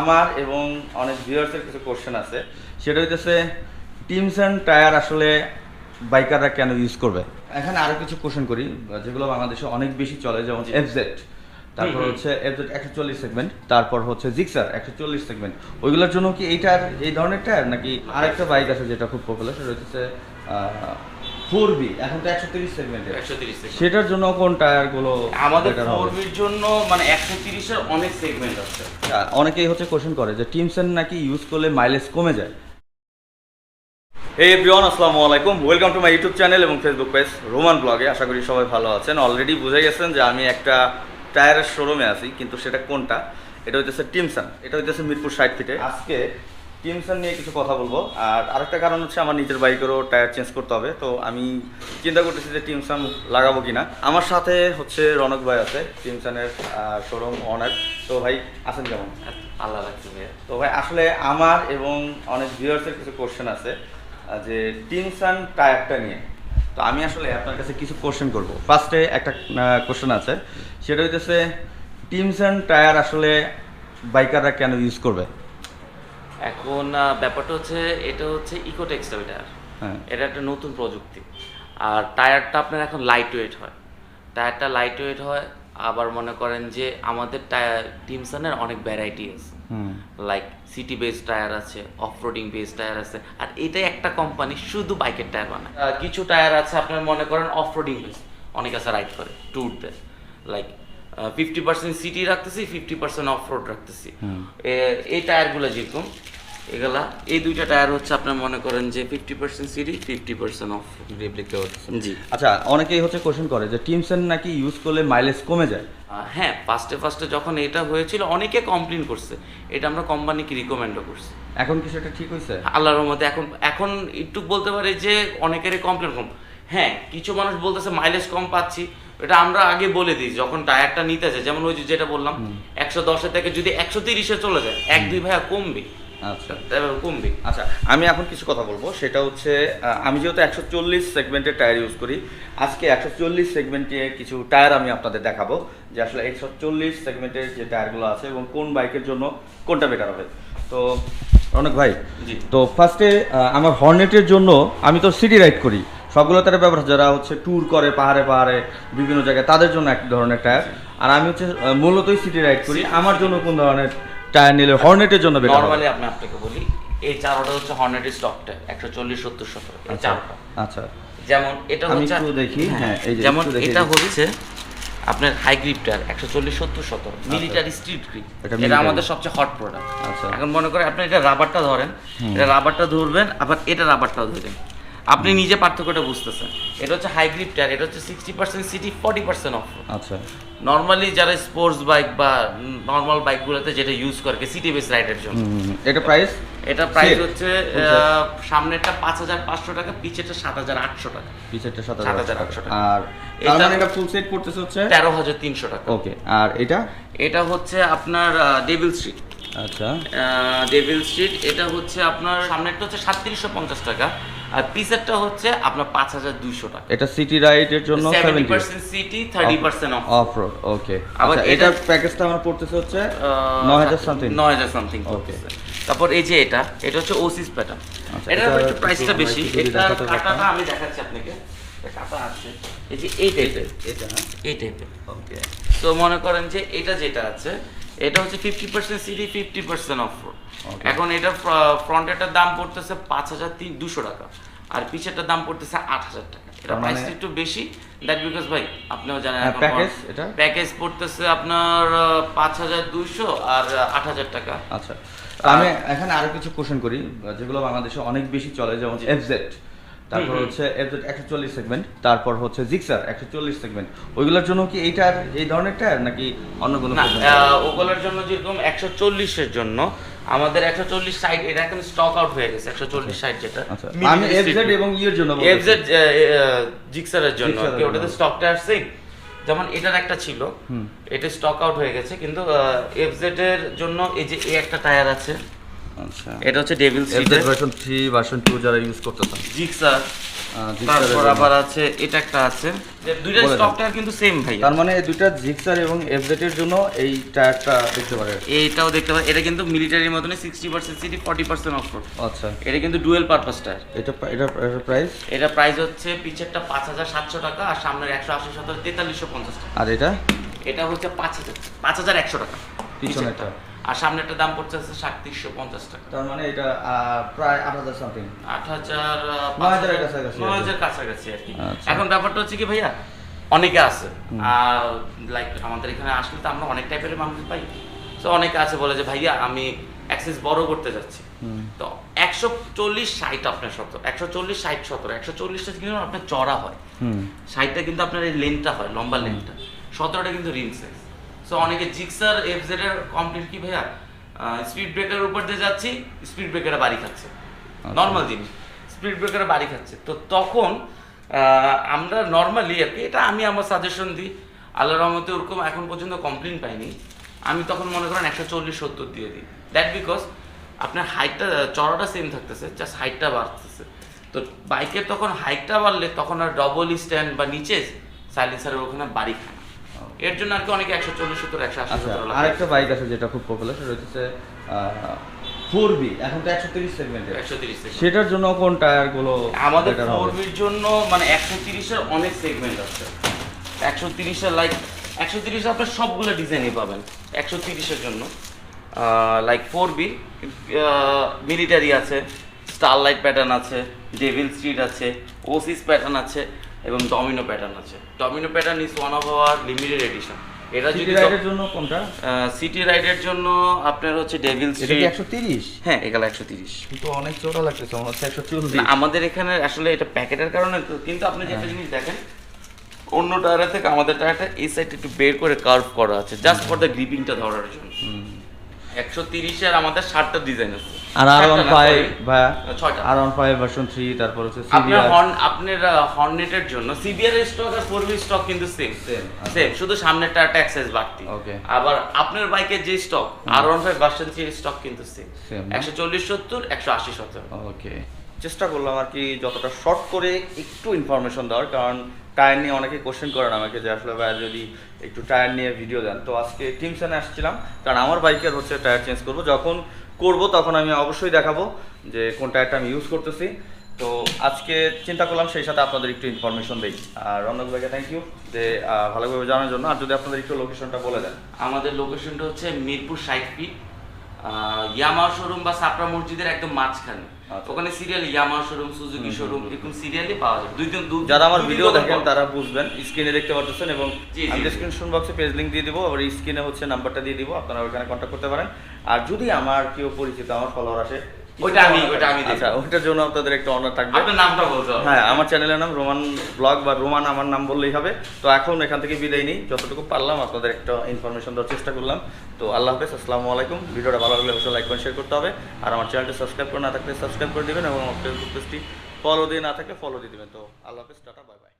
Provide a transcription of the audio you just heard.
আমার এবং অনেক ভিউয়ার্সের কিছু কোশ্চেন আছে। সেটা হইতেছে টিমস অ্যান্ড টায়ার আসলে বাইকাররা কেন ইউজ করবে? এখানে আরও কিছু কোশ্চেন করি যেগুলো বাংলাদেশে অনেক বেশি চলে যেমন এফজেড তারপর। হচ্ছে এফজেড একশো চল্লিশ সেগমেন্ট তারপর হচ্ছে জিক্সার একশো চল্লিশ সেগমেন্ট ওইগুলোর জন্য কি এইটার এই ধরনের টায়ার নাকি আরেকটা বাইক আছে যেটা খুব পপুলার সেটা হচ্ছে ফোর বি এখন তো একশো তিরিশ সেগমেন্টের একশো তিরিশ সেটার জন্য কোন টায়ারগুলো আমাদের ফোরবির জন্য মানে একশো তিরিশের অনেক সেগমেন্ট আছে। অনেকেই হচ্ছে কোশ্চেন করে যে টিমসেন নাকি ইউজ করলে মাইলেজ কমে যায়? এই এভরিওয়ান আসসালামু আলাইকুম। Welcome to my YouTube channel এবং ফেসবুক পেজ রোমান ব্লগে আশা করি সবাই ভালো আছেন। অলরেডি বুঝে গেছেন যে আমি একটা টায়ারের শোরুমে আছি কিন্তু সেটা কোনটা? এটা হইতেছে টিমসান এটা হইতেছে মিরপুর সাইড থেকে আজকে টিমসন নিয়ে কিছু কথা বলব। আর আরেকটা কারণ হচ্ছে আমার নিজের বাইকেরও টায়ার চেঞ্জ করতে হবে। তো আমি চিন্তা করতেছি যে টিমসন লাগাবো কিনা। আমার সাথে হচ্ছে রনক ভাই আছে টিমসনের শোরুম অনার তো ভাই আছেন কেমন? আল্লাহ রাখছি ভাইয়া। তো ভাই আসলে আমার এবং অনেক ভিউয়ার্সের কিছু কোশ্চেন আছে যে টিমসান টায়ারটা নিয়ে। তো আমি আসলে আপনার কাছে কিছু কোশ্চেন করব। ফার্স্টে একটা কোশ্চেন আছে। সেটা হইতেছে টিমসান টায়ার আসলে বাইকাররা কেন ইউজ করবে? এখন ব্যাপারটা হচ্ছে এটা হচ্ছে ইকোটেক্স টায়ার হ্যাঁ। এটা একটা নতুন প্রযুক্তি। আর টায়ারটা আপনার এখন লাইট ওয়েট হয়। টায়ারটা লাইট ওয়েট হয় আবার মনে করেন যে আমাদের টায়ার টিমসানের অনেক ভ্যারাইটি আছে। লাইক সিটি বেস টায়ার আছে অফ রোডিং বেস টায়ার আছে। আর এটাই একটা কোম্পানি শুধু বাইকের টায়ার বানায়। কিছু টায়ার আছে আপনার মনে করেন অফ রোডিং বেস অনেক আছে রাইড করে ট্যুর দেয় লাইক ফিফটি পার্সেন্ট সিটি রাখতেছি ফিফটি পার্সেন্ট অফ রোড রাখতেছি। এই টায়ারগুলো যেরকম এগুলা এই দুইটা টায়ার হচ্ছে আপনার মনে করেন যে fifty percent city fifty percent off জি। আচ্ছা অনেকেই হচ্ছে কোশ্চেন করে যে টিমসেন নাকি ইউজ করলে মাইলেজ কমে যায়? হ্যাঁ ফার্স্টে ফার্স্টে যখন এটা হয়েছিল অনেকে কমপ্লেন করছে। এটা আমরা কোম্পানিকে রিকমেন্ডও করছি। এখন কি সেটা ঠিক হয়েছে আল্লাহর রহমতে এখন এখন একটু বলতে পারি যে অনেকেরই কমপ্লেন কম। হ্যাঁ কিছু মানুষ বলতেছে মাইলেজ কম পাচ্ছি। এটা আমরা আগে বলে দিই যখন টায়ারটা নিতে যায় যেমন ওই যে যেটা বললাম একশো দশে থেকে যদি একশো তিরিশে চলে যায় এক দুই ভাইয়া কমবে। আচ্ছা। কমবে। আচ্ছা আমি এখন কিছু কথা বলব সেটা হচ্ছে আমি যেহেতু একশো চল্লিশ সেগমেন্টের টায়ার ইউজ করি আজকে একশো চল্লিশ সেগমেন্টে কিছু টায়ার আমি আপনাদের দেখাবো যে আসলে একশো চল্লিশ সেগমেন্টের যে টায়ারগুলো আছে এবং কোন বাইকের জন্য কোনটা বেটার হবে। তো অনেক ভাই জি। তো ফার্স্টে আমার হর্নেটের জন্য আমি তো সিটি রাইড করি। সবগুলো তারা ব্যবহার যারা হচ্ছে ট্যুর করে পাহাড়ে পাহাড়ে বিভিন্ন জায়গায় তাদের জন্য এক ধরনের টায়ার আর আমি হচ্ছে মূলতই সিটি রাইড করি। আমার জন্য কোন ধরনের টায়ার নিলে হর্নেটের জন্য নর্মালি আপনি আপনাকে বলি এই চারোটা হচ্ছে হর্নেটের স্টকটা একশো চল্লিশ সত্তর এই আচ্ছা আচ্ছা। যেমন এটা আমি হচ্ছে একটু দেখি, হ্যাঁ, এই যে যেমন এটা হচ্ছে আপনার হাই গ্রিপটার একশো চল্লিশ সত্তর সত্তর মিলিটারি স্ট্রিট গ্রিপ এটা আমাদের সবচেয়ে হট প্রোডাক্ট আচ্ছা। এখন মনে করেন আপনি এটা রাবারটা ধরেন এটা রাবারটা ধরবেন আবার এটা রাবারটাও ধরেন আপনি নিজে পার্থক্যটা বুঝতেছেন। এটা হচ্ছে হাই গ্রিপ টায়ার এটা হচ্ছে sixty percent city forty percent off আচ্ছা। নর্মালি যারা স্পোর্টস বাইক বা নর্মাল বাইকগুলোতে যেটা ইউজ করে সিটি বেস রাইডের জন্য। এটা প্রাইস এটা প্রাইস হচ্ছে? সামনেরটা পাঁচ হাজার পাঁচশো টাকা পিছেরটা সাত হাজার আটশো টাকা। পিছেরটা সাত 7,800 টাকা। আর এটা- মানে এটা ফুল সেট করতেছে হচ্ছে? তেরো হাজার তিনশো টাকা। ওকে আর এটা? এটা হচ্ছে আপনার ডেভিল স্ট্রিট আচ্ছা। ডেভিল স্ট্রিট এটা হচ্ছে আপনার সামনেরটা হচ্ছে সাতত্রিশশো পঞ্চাশ টাকা। আর পিসেরটা হচ্ছে আপনার পাঁচ হাজার দুইশো টাকা। এটা সিটি রাইডের জন্য seventy percent city thirty percent off off road okay আবার আচ্ছা এটা- এটার প্যাকেজটা আমার পড়তেছে হচ্ছে 9000 something? নয় হাজার সামথিং ওকে তারপর এই যে এটা এটা হচ্ছে ওসিস প্যাটার্ন আচ্ছা, এটা একটু প্রাইসটা বেশি এটা কাটাটা আমি দেখাচ্ছি আপনাকে। কাটা আছে। এই যে এই টাইপের এটা এই টাইপের ওকে তো মনে করেন যে এটা যেটা আছে এটা হচ্ছে fifty percent city fifty percent off road এখন এটা ফ্রন্টেরটার দাম পড়তেছে পাঁচ হাজার তিন দুশো টাকা আর পিছেরটার দাম পড়তেছে আট হাজার টাকা। এটা তার মানে- একটু বেশি। দ্যাট বিকজ ভাই আপনিও জানেন হ্যাঁ, package এটা? প্যাকেজ পড়তেছে আপনার পাঁচ হাজার দুইশো আর আট হাজার টাকা। আচ্ছা। আমি এখানে আরও কিছু কোশ্চেন করি যেগুলো বাংলাদেশে অনেক বেশি চলে যেমন এফজেড তারপর। হচ্ছে একশো চল্লিশ সেগমেন্ট তারপর হচ্ছে জিক্সার একশো চল্লিশ সেগমেন্ট ওইগুলোর জন্য কি এইটার এই ধরনের টায়ার নাকি অন্য কোনো ওগুলোর জন্য যেরকম একশো চল্লিশের জন্য আমাদের একশো চল্লিশ সাইড এটা এখন স্টক আউট হয়ে গেছে একশো চল্লিশ সাইড যেটা আচ্ছা আমি এফজেড এবং ইয়ের জন্য বলতেছি। এফজেড জিক্সারের জন্য কি ওটাতে জন্য। স্টকটা আসছে যেমন এটার একটা ছিল হুম। এটা স্টক আউট হয়ে গেছে কিন্তু এফজেড এর জন্য এই যে এই একটা টায়ার আছে আচ্ছা। এটা হচ্ছে devil FZ version three version two যারা ইউজ করতেছেন জিক্সার তারপর আবার আছে এটা একটা আছে। দুইটা স্টক টায়ার কিন্তু সেম ভাই তার মানে এই দুইটা জিক্সার এবং এফজেড এর জন্য এই টায়ারটা দেখতে পারে এইটাও দেখতে পারেন। এটা কিন্তু মিলিটারির মতনই sixty percent city forty percent off road আচ্ছা। এটা কিন্তু ডুয়েল পারপাস টায়ার এটা এটা প্রাইস এটা প্রাইস হচ্ছে পিছেরটা পাঁচ হাজার সাতশো টাকা আর সামনের একশো আশি সতেরো তেতাল্লিশশো পঞ্চাশ টাকা। আর এটা? এটা হচ্ছে পাঁচ হাজার পাঁচ হাজার একশো টাকা পিছনেরটা। আর সামনে একটা দাম পড়ছে হচ্ছে সাতত্রিশশো পঞ্চাশ টাকা। তার মানে এটা প্রায় আট হাজার সামথিং আট হাজার নয় হাজারের কাছাকাছি নয় হাজার কাছাকাছি আর কি। আচ্ছা। এখন ব্যাপারটা হচ্ছে কি ভাইয়া অনেকে আছে। লাইক আমাদের এখানে আসলে তো আমরা অনেক টাইপের মানুষ পাই। তো অনেকে আছে বলে যে ভাইয়া আমি অ্যাক্সেস বড় করতে যাচ্ছি। তো একশো চল্লিশ ষাট আপনার সত্তর একশো চল্লিশ ষাট সত্তর একশো চল্লিশটা কিন্তু আপনার চড়া হয়। ষাটটা কিন্তু আপনার এই লেনটা হয় লম্বা লেনটা সতেরোটা কিন্তু রিম সাইজ সো অনেকে জিক্সার এফজেড এর কমপ্লিট কি ভাইয়া? স্পিড ব্রেকারের উপর দিয়ে যাচ্ছি স্পিড ব্রেকারে বাড়ি খাচ্ছে। নর্মাল জিনিস। স্পিড ব্রেকারে বাড়ি খাচ্ছে। তো তখন আমরা নর্মালি আর কি এটা আমি আমার সাজেশন দিই। আল্লাহ রহমতে ওরকম এখন পর্যন্ত কমপ্লেন পাইনি। আমি তখন মনে করেন একশো চল্লিশ সত্তর দিয়ে দিই। দ্যাট বিকজ আপনার হাইটটা চড়াটা সেম থাকতেছে জাস্ট হাইটটা বাড়তেছে। তো বাইকের তখন হাইটটা বাড়লে তখন আর ডবল স্ট্যান্ড বা নিচে সাইলেন্সারের ওখানে বাড়ি খায়। এর জন্য আর কি অনেকে একশো চল্লিশ সত্তর একশো আশি আচ্ছা আরেকটা বাইক আছে যেটা খুব পপুলার সেটা হচ্ছে ফোর বি এখন তো একশো তিরিশ সেগমেন্টের একশো তিরিশ সেটার জন্য কোন টায়ারগুলো আমাদের হবে? ফোরবির জন্য মানে একশো তিরিশের অনেক সেগমেন্ট আছে। একশো তিরিশের লাইক একশো তিরিশে আপনার সবগুলো ডিজাইনই পাবেন একশো তিরিশের জন্য। লাইক ফোর বি মিলিটারি আছে স্টারলাইট প্যাটার্ন আছে ডেভিল স্ট্রিট আছে ওসিস প্যাটার্ন আছে। এবং ডমিনো প্যাটার্ন আছে। Domino pattern is one of our limited edition এটা যদি রাইডের জন্য কোনটা? সিটি রাইডের জন্য আপনার হচ্ছে ডেভিল স্ট্রিট একশো তিরিশ? হ্যাঁ এগুলো একশো তিরিশ। কিন্তু অনেক লাগতেছে মনে হচ্ছে একশো চল্লিশ। না, আমাদের এখানে আসলে এটা প্যাকেটের কারণে তো, কিন্তু আপনি যেটা জিনিস দেখেন অন্য টায়ারের থেকে আমাদের টায়ারটা এই সাইডটা একটু বের করে কার্ভ করা আছে জাস্ট ফর দ্য গ্রিপিংটা ধরার জন্য। একশো তিরিশের আমাদের ষাটটা ডিজাইন আছে। আর আর ওয়ান ফাইভ ভাইয়া? R one five version three তারপর হচ্ছে আপনার হর্ন আপনার হর্নেটের জন্য CBR stock R four stock কিন্তু সেম Same, আচ্ছা। সেম শুধু সামনেরটা এক্সাইজ বাড়তি। ওকে আবার আপনার বাইকের যে stock R one five version three stock কিন্তু সেম একশো চল্লিশ সত্তর একশো আশি সত্তর। ওকে চেষ্টা করলাম আর কি যতটা শর্ট করে একটু ইনফরমেশন দেওয়ার, কারণ টায়ার নিয়ে অনেকে কোশ্চেন করেন আমাকে যে আসলে ভাইয়া যদি একটু টায়ার নিয়ে ভিডিও দেন। তো আজকে টিমসনে আসছিলাম, কারণ আমার বাইকের হচ্ছে টায়ার চেঞ্জ করব। যখন করব তখন আমি অবশ্যই দেখাবো যে কোন টায়ারটা আমি ইউজ করতেছি। তো আজকে চিন্তা করলাম সেই সাথে আপনাদের একটু ইনফরমেশন দিই। আর রনক ভাইকে থ্যাংক ইউ যে ভালোভাবে জানার জন্য। আর যদি আপনাদের একটু লোকেশনটা বলে দেন। আমাদের লোকেশনটা হচ্ছে মিরপুর ফিট ইয়ামা শোরুম বা সাপড়া মসজিদের একদম মাঝখানে। ওখানে serial Yamaha showroom Suzuki showroom এরকম সিরিয়ালই পাওয়া যায়। দুই দিন দু- যারা আমার ভিডিও দেখেন তারা বুঝবেন। স্ক্রিনে দেখতে পাচ্ছেন এবং আমি। ডিসক্রিপশন বক্সে পেজ লিংক দিয়ে দিব আবার স্ক্রিনে হচ্ছে নাম্বারটা দিয়ে দিব আপনারা ওখানে কন্ট্যাক্ট করতে পারেন। আর যদি আমার কেউ পরিচিত আমার ফলোয়ার আসে ওইটা আমি- ওইটা আমি আচ্ছা ওইটার জন্য আপনাদের একটা অনার থাকবে। আপনার নামটা বলতে হবে। হ্যাঁ আমার চ্যানেলের নাম রোমান ব্লগ বা রোমান আমার নাম বললেই হবে। তো এখন এখান থেকে বিদায় নিই। যতটুকু পারলাম আপনাদের একটা ইনফরমেশন দেওয়ার চেষ্টা করলাম। তো আল্লাহ হাফেজ আসসালামু আলাইকুম। ভিডিওটা ভালো লাগলে অবশ্যই লাইক শেয়ার করতে হবে। আর আমার চ্যানেলটি সাবস্ক্রাইব করে না থাকলে সাবস্ক্রাইব করে দিবেন এবং আমার ফেসবুক পেজটি ফলো দিয়ে না থাকলে ফলো দিয়ে দিবেন। তো আল্লাহ হাফেজ টাটা বাই বাই